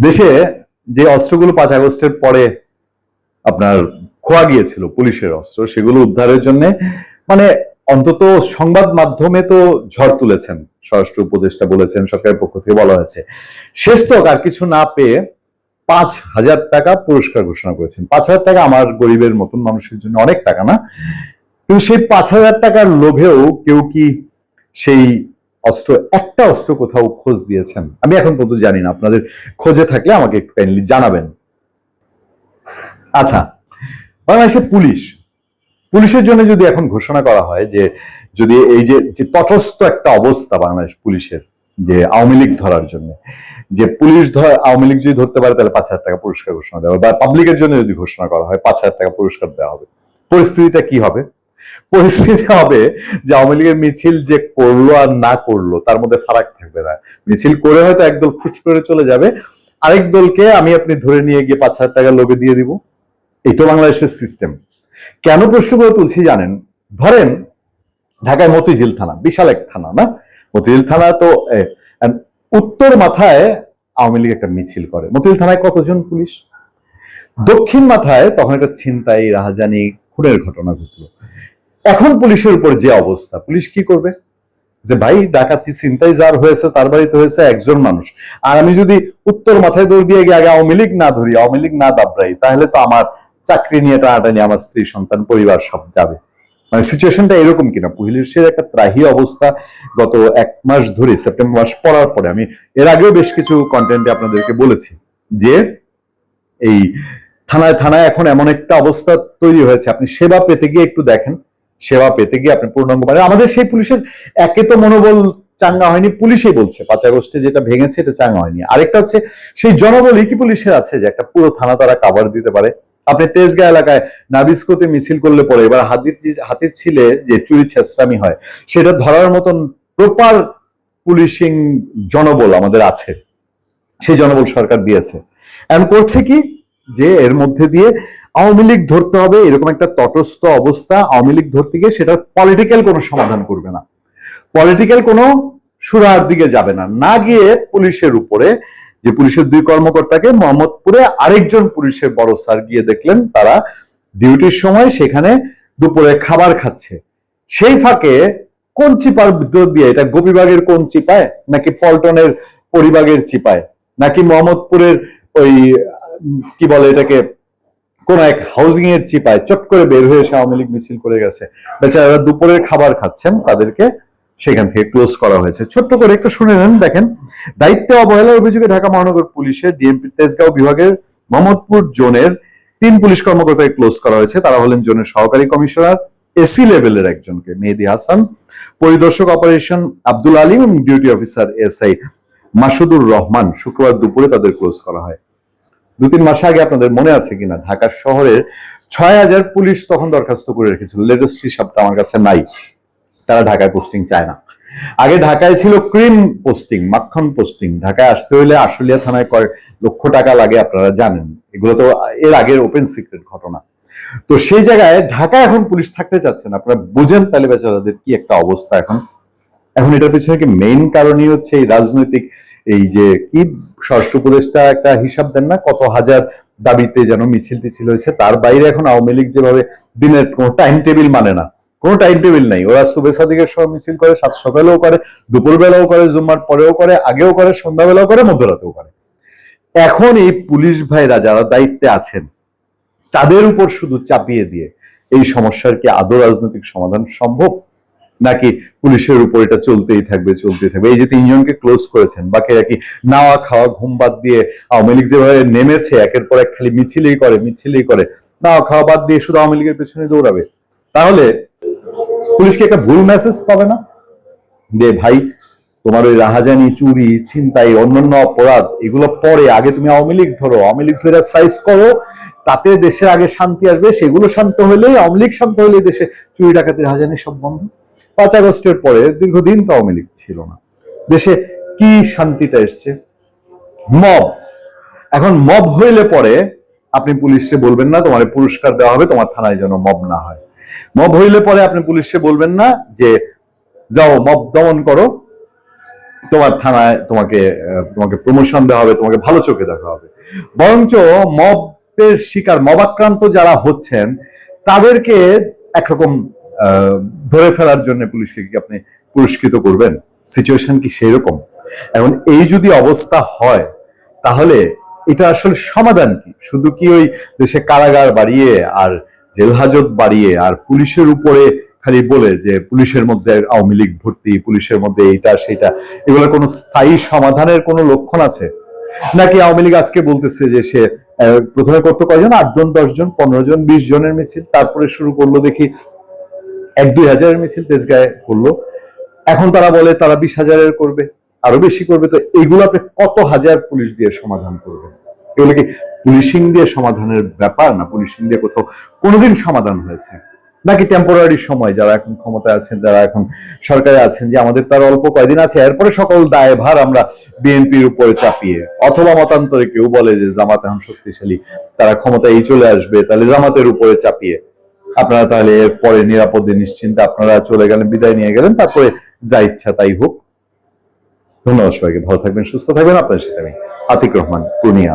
দেশে যে অস্ত্রগুলো পাঁচ আগস্টের পরে আপনার খোয়া গিয়েছিল পুলিশের অস্ত্র, সেগুলো উদ্ধারের জন্য মানে অন্তত সংবাদ মাধ্যমে তো ঝড় তুলেছেন। স্বরাষ্ট্র উপদেষ্টা বলেছেন, সরকারের পক্ষ থেকে বলা হয়েছে। শেষ তক আর কিছু না পেয়ে পাঁচ হাজার টাকা পুরস্কার ঘোষণা করেছেন। পাঁচ হাজার টাকা আমার গরিবের মতন মানুষের জন্য অনেক টাকা না? কিন্তু সেই পাঁচ হাজার টাকার লোভেও কেউ কি সেই অস্ত্র, একটা অস্ত্র কোথাও খোঁজ দিয়েছেন? আমি এখন পর্যন্ত জানি না। আপনাদের খোঁজে থাকলে আমাকে একটু কাইন্ডলি জানাবেন। আচ্ছা বাংলাদেশের পুলিশ। পুলিশের জন্য যদি এখন ঘোষণা করা হয় যে, যদি এই যে যে তটস্থ একটা অবস্থা বাংলাদেশ পুলিশের, যে আওয়ামী লীগ ধরার জন্য, যে পুলিশ ধর, আওয়ামী লীগ যদি ধরতে পারে, তাহলে পাঁচ হাজার টাকা পুরস্কার ঘোষণা দেওয়া হবে। বা পাবলিকের জন্য যদি ঘোষণা করা হয়, পাঁচ হাজার টাকা পুরস্কার দেওয়া হবে। পরিস্থিতিটা কি হবে? পরিস্থিতি হবে যে আওয়ামী লীগের মিছিল যে করল আর না করল, তার মধ্যে ফারাক থাকবে না। মিছিল করে হয়তো একদল ফুস করে চলে যাবে। আরেক দলকে আমি আপনি ধরে নিয়ে গিয়ে পাঁচ হাজার টাকা লোভে দিয়ে দিব। এই তো বাংলাদেশের সিস্টেম কেন প্রশ্ন করে তুলছি জানেন? ধরেন, ঢাকায় মতিঝিল থানা, বিশাল এক থানা, না? মতিঝিল থানা তো উত্তর মাথায় আওয়ামী লীগ একটা মিছিল করে। মতিঝিল থানায় কতজন পুলিশ? দক্ষিণ মাথায় তখন একটা ছিনতাই, রাহাজানি খুনের ঘটনা ঘটলো। এখন পুলিশের উপর যে অবস্থা, পুলিশ কি করবে? যে ভাই, ডাকাতি চিন্তাই যার হয়েছে, তার বাড়িতে হয়েছে একজন মানুষ। আর আমি যদি উত্তর মাথায় দৌড় দিয়ে গিয়ে আগে আওয়ামী লীগ না ধরি, আওয়ামী লীগ না দাবড়াই, তাহলে তো আমার চাকরি নিয়ে টানাটানি আমার স্ত্রী, সন্তান, পরিবার সব যাবে। মানে সিচুয়েশনটা এরকম কিনা? পুলিশের একটা ত্রাহি অবস্থা গত এক মাস ধরে, সেপ্টেম্বর মাস পড়ার পরে। আমি এর আগেও বেশ কিছু কন্টেন্টে আপনাদেরকে বলেছি যে এই থানায় থানায় এখন এমন একটা অবস্থা তৈরি হয়েছে। আপনি সেবা পেতে গিয়ে একটু দেখেন। সেবা পেতে গিয়ে আপনি পূর্ণাঙ্গ মানে আমাদের সেই পুলিশের একে তো মনোবল চাঙ্গা হয়নি, পুলিশই বলছে পাঁচ আগস্টে যেটা ভেঙেছে এটা চাঙ্গা হয়নি। আরেকটা হচ্ছে, সেই জনবলই কি পুলিশের আছে যে একটা পুরো থানা তারা কাভার দিতে পারে? আপনি তেজগাঁ এলাকায় নাবিস্কোতে মিছিল করলে পরে এবার হাতির হাতির ছিলে যে চুরি ছেসরামি হয়, সেটা ধরার মতন প্রপার পুলিশিং জনবল আমাদের আছে। সেই জনবল সরকার দিয়েছে। এমন করছে কি? যে এর মধ্যে দিয়ে আওয়ামী লীগ ধরতে হবে, এরকম একটা তটস্থ অবস্থা আওয়ামী লীগ ধরতে গিয়ে সেটার পলিটিক্যাল কোনো সমাধান করবে না। পলিটিক্যাল কোনো সুরার দিকে যাবে না। না গিয়ে পুলিশের উপরে, যে পুলিশের দুই কর্মকর্তাকে মোহাম্মদপুরে আরেকজন পুলিশের বড় স্যার গিয়ে দেখলেন, তারা ডিউটির সময় সেখানে দুপুরে খাবার খাচ্ছে। সেই ফাঁকে কোন চিপার দিয়ে, এটা গোপীবাগের কোন চিপায়, নাকি পল্টনের পরিবাগের চিপায়, নাকি মোহাম্মদপুরের ওই কি বলে এটাকে, কোন এক হাউজিং এর চিপায় চট করে বের হয়ে এসে আওয়ামী লীগ মিছিল করে গেছে। বেচারা দুপুরের খাবার খাচ্ছেন, তাদেরকে সেখান থেকে ক্লোজ করা হয়েছে। ছোট্ট করে একটু শুনে নেন, দেখেন। দায়িত্বে অবহেলার অভিযোগে ঢাকা মহানগর পুলিশের ডিএমপি তেজগাঁও বিভাগের মোহাম্মদপুর জোনের তিন পুলিশ কর্মকর্তাকে ক্লোজ করা হয়েছে। তারা হলেন জোনের সহকারী কমিশনার এসি লেভেলের একজনকে, মেহেদি হাসান, পরিদর্শক অপারেশন আব্দুল আলিম এবং duty officer SI Masudur Rahman. শুক্রবার দুপুরে তাদের ক্লোজ করা হয়। দু তিন মাস আগে আপনাদের মনে আছে কিনা? ঢাকা শহরের ছয় হাজার পুলিশ তখন দরখাস্ত করে রেখেছিল। লেটেস্ট হিসাবটা আমার কাছে নাই। তারা ঢাকায় পোস্টিং চায় না। আগে ঢাকায় ছিল ক্রিম পোস্টিং মাখন পোস্টিং ঢাকায় আসতে হলে আশুলিয়া থানায় কয়েক লক্ষ টাকা লাগে আপনারা জানেন। এগুলো তো এর আগের ওপেন সিক্রেট ঘটনা। তো সেই জায়গায় ঢাকায় এখন পুলিশ থাকতে চাচ্ছেন আপনারা বুঝেন তাহলে বেচারাদের কি একটা অবস্থা এখন। এখন এটার পিছনে কি মেইন কারণই হচ্ছে এই রাজনৈতিক এই যে কি ষষ্ঠ উপদেষ্টা একটা হিসাব দেন না, কত হাজার দাবিতে যেন মিছিল টিছিল হয়েছে, তার বাইরে এখন আওয়ামী লীগ যেভাবে দিনের কোনো টাইম টেবিল মানে না, কোনো টাইম টেবিল নাই। ওরা সুবে সাদিকের সময় মিছিল করে, সাত সকালেও করে দুপুর বেলাও করে, জুম্মার পরেও করে, আগেও করে, সন্ধ্যাবেলাও করে, মধ্যরাতেও করে। এখন এই পুলিশ ভাইরা যারা দায়িত্বে আছেন, তাদের উপর শুধু চাপিয়ে দিয়ে এই সমস্যার কি আদৌ রাজনৈতিক সমাধান সম্ভব? নাকি পুলিশের উপর এটা চলতেই থাকবে চলতেই থাকবে। এই যে তিনজনকে ক্লোজ করেছেন বাকিরা কি নাওয়া খাওয়া ঘুম বাদ দিয়ে আওয়ামী লীগ যেভাবে নেমেছে, একের পর এক খালি মিছিলেই করে মিছিলেই করে, নাওয়া খাওয়া বাদ দিয়ে শুধু আওয়ামী লীগের পেছনে দৌড়াবে। তাহলে পুলিশকে একটা ভুল মেসেজ পাবে না? যে ভাই, তোমার ওই রাহাজানি, চুরি, ছিনতাই, অন্যান্য অপরাধ, এগুলো পরে, আগে তুমি আওয়ামী লীগ ধরো, আওয়ামী লীগ ধরে সাইজ করো, তাতে দেশের আগে শান্তি আসবে, সেগুলো শান্ত হলেই, আওয়ামী লীগ শান্ত হলে দেশে চুরি, ডাকাতি, রাহাজানি সব বন্ধ। পাঁচ আগস্টের পরে দীর্ঘদিন তো আওয়ামী লীগ ছিল না। দেশে কি শান্তিটা এসছে? মব। এখন মব হইলে পরে আপনি পুলিশে বলবেন না, তোমার পুরস্কার দেওয়া হবে, তোমার থানায় যেন মব না হয়। মব হইলে পরে আপনি পুলিশে বলবেন না যে, যাও, মব দমন করো। তোমার থানায় তোমাকে তোমাকে প্রমোশন দেওয়া হবে, তোমাকে ভালো চোখে দেখা হবে। বরঞ্চ মবের শিকার, মবাক্রান্ত যারা হচ্ছেন, তাদেরকে একরকম ধরে ফেলার জন্য পুলিশকে কি আপনি পুরস্কৃত করবেন? সিচুয়েশন কি সেই রকম এখন এই যদি অবস্থা হয়, তাহলে এটা আসলে সমাধান কি? শুধু কি ওই দেশে কারাগার বাড়িয়ে আর জেল হাজত বাড়িয়ে আর পুলিশের উপরে খালি বলে যে পুলিশের মধ্যে আওয়ামী লীগ ভর্তি, পুলিশের মধ্যে এইটা সেটা এগুলো কোনো স্থায়ী সমাধানের কোনো লক্ষণ আছে? নাকি আওয়ামী লীগ আজকে বলতেছে যে সে প্রথমে করতো কয়জন? আটজন দশজন পনেরো জন, বিশ জনের মিছিল, তারপরে শুরু করল দেখি এক দুই হাজারের মিছিল তেজগায়ে করল। এখন তারা বলে তারা বিশ হাজারের করবে, আরও বেশি করবে। তো এগুলো আপনি কত হাজার পুলিশ দিয়ে সমাধান করবেন এগুলো কি পুলিশিং দিয়ে সমাধানের ব্যাপার না পুলিশিং দিয়ে কোথাও কোনোদিন সমাধান হয়েছে? নাকি টেম্পোরারি সময় যারা এখন ক্ষমতায় আছেন, যারা এখন সরকারে আছেন, যে আমাদের তার অল্প কয়দিন আছে, এরপরে সকল দায়ভার আমরা বিএনপির উপরে চাপিয়ে, অথবা মতান্তরে কেউ বলে যে জামাত এখন শক্তিশালী, তারা ক্ষমতায় এই চলে আসবে, তাহলে জামাতের উপরে চাপিয়ে আপনারা তাহলে এরপরে নিরাপদে নিশ্চিন্তে আপনারা চলে গেলেন, বিদায় নিয়ে গেলেন, তারপরে যা ইচ্ছা তাই হোক। ধন্যবাদ সবাইকে, ভালো থাকবেন, সুস্থ থাকবেন আপনার সাথে আমি আতিক রহমান, পূর্ণিয়া।